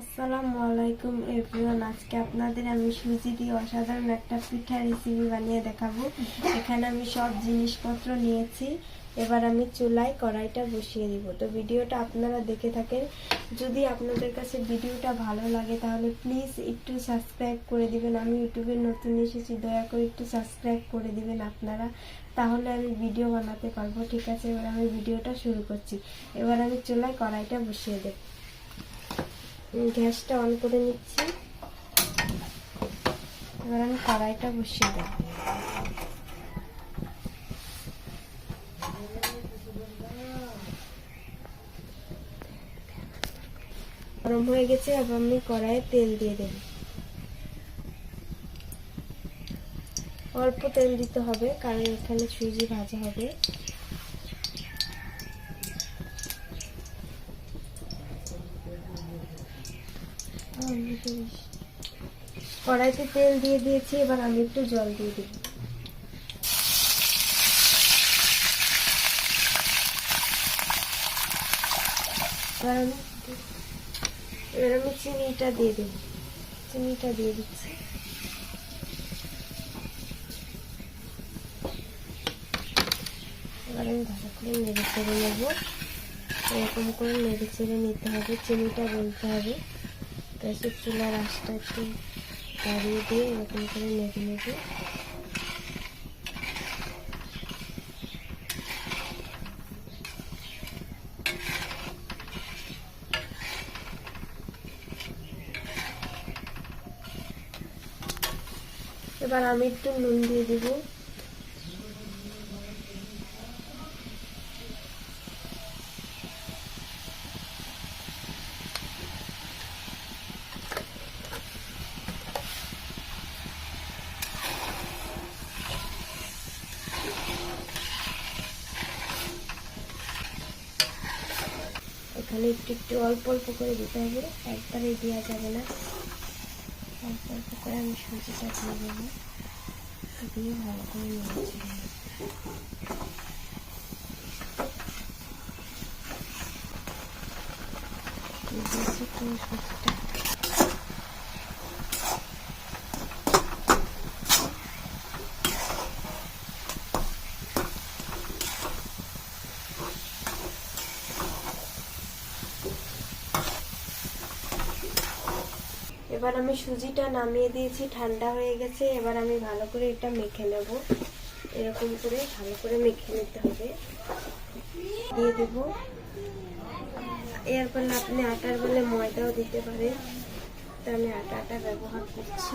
আসসালামু আলাইকুম এভরিওয়ান, আজকে আপনাদের আমি সুজি দিয়ে অসাধারণ একটা পিঠা রেসিপি বানিয়ে দেখাবো। এখানে আমি সব জিনিসপত্র নিয়েছি। এবার আমি চুলায় কড়াইটা বসিয়ে দিব। তো ভিডিওটা আপনারা দেখে থাকেন। যদি আপনাদের কাছে ভিডিওটা ভালো লাগে, তাহলে প্লিজ একটু সাবস্ক্রাইব করে দিবেন। আমি ইউটিউবে নতুন এসেছি, দয়া করে একটু সাবস্ক্রাইব করে দিবেন আপনারা। তাহলে আমি ভিডিও বানাতে পারব। ঠিক আছে, এবার আমি ভিডিওটা শুরু করছি। এবার আমি চুলায় কড়াইটা বসিয়ে দেবো। গ্যাসটা অন করে নিচ্ছি। এবার আমি কড়াইটা বসিয়ে দেব। গরম হয়ে গেছে, এবার আমি কড়াইয়ে তেল দিয়ে দেব। অল্প তেল দিতে হবে, কারণ এখানে সুজি ভাজা হবে। কড়াইতে তেল দিয়ে দিয়েছি, এবার আমি একটু জল দিয়ে দিই এবার আমি চিনিটা দিয়ে দেব। চিনিটা দিয়ে দিচ্ছি। এবার আমি ভালো করে নেড়ে চেড়ে নেব। এরকম করে নেড়ে চেড়ে নিতে হবে, চিনিটা বলতে হবে। গ্যাসের চুলার আঁচটা একটু বাড়িয়ে দিয়ে এরকম করে নেড়ে নেবে এবার আমি একটু নুন দিয়ে দিব। এখানে একটু একটু অল্প অল্প করে দিতে হবে। একবারে দেওয়া যাবে না। অল্প অল্প করে আমি সুজিটা দিয়ে দেবো। দিয়ে ভালো করে নিয়েছি সুজিটা এবার আমি সুজিটা নামিয়ে দিয়েছি, ঠান্ডা হয়ে গেছে। এবার আমি ভালো করে এটা মেখে নেব। এরকম করে ভালো করে মেখে নিতে হবে। দিয়ে দেব। এর ফলে আপনি আটার বলে ময়দাও দিতে পারেন। তো আমি আটাটা ব্যবহার করছি।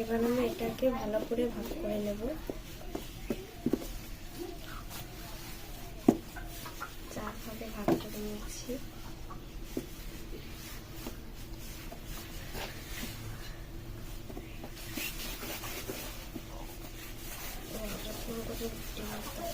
এবার আমি এটাকে ভালো করে ভাগ করে নেব চার ভাগে ভাগ করে নিচ্ছি এরকম করে উল্টে নিতে হবে।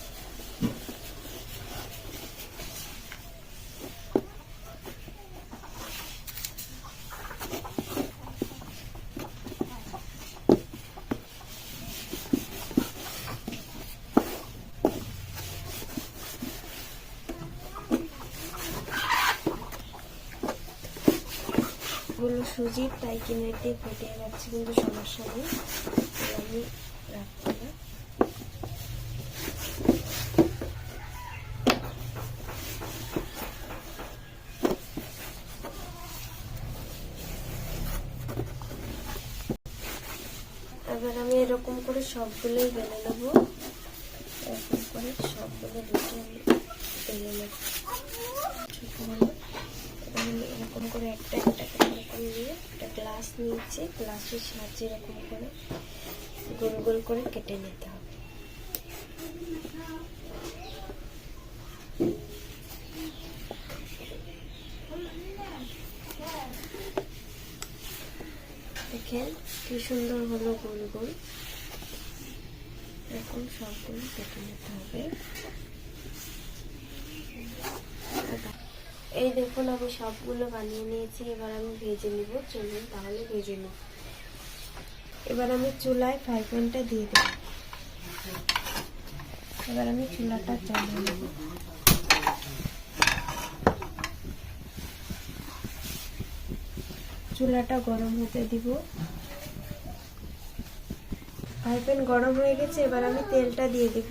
গুলো সুজির, তাই কিনে দিয়ে ফেটে যাচ্ছে, কিন্তু সমস্যা নেই। আমি রাখছি না। এবার আমি এরকম করে সবগুলোই বেলে নেব। এরকম করে সবগুলো রুটি আমি বেলে নেব। হলো এরকম করে একটা একটা করে এরকম নিয়ে একটা গ্লাস নিয়েছি গ্লাসের সাহায্যে এরকম করে গোল গোল করে কেটে নিতে হবে। দেখেন কি সুন্দর হলো গোল গোল। এরকম সবগুলো কেটে নিতে হবে। এই দেখুন, আমি সবগুলো বানিয়ে নিয়েছি। এবার আমি ভেজে নিব। চলুন তাহলে ভেজে নিব এবার আমি চুলায় ফ্রাই প্যানটা দিয়ে দেব। এবার আমি চুলাটা চালিয়ে নেব। চুলাটা গরম হতে দিব। ফ্রাই প্যান গরম হয়ে গেছে, এবার আমি তেলটা দিয়ে দিব।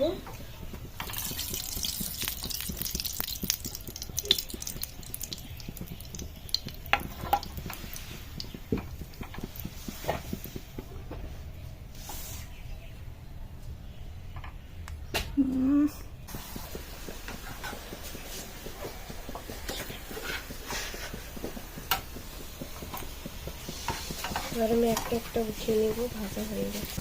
এবার আমি একটা একটা উঠিয়ে নেব, ভাজা হয়ে গেছে।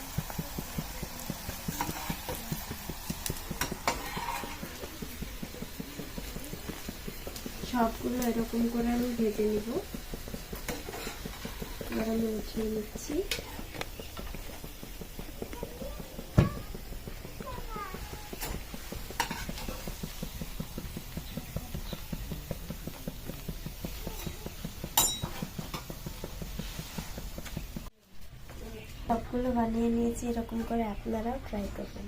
সবগুলো এরকম করে আমি ভেজে নিব। এবার আমি উঠিয়ে নিচ্ছি। সবগুলো বানিয়ে নিয়েছি এরকম করে আপনারাও ট্রাই করবেন।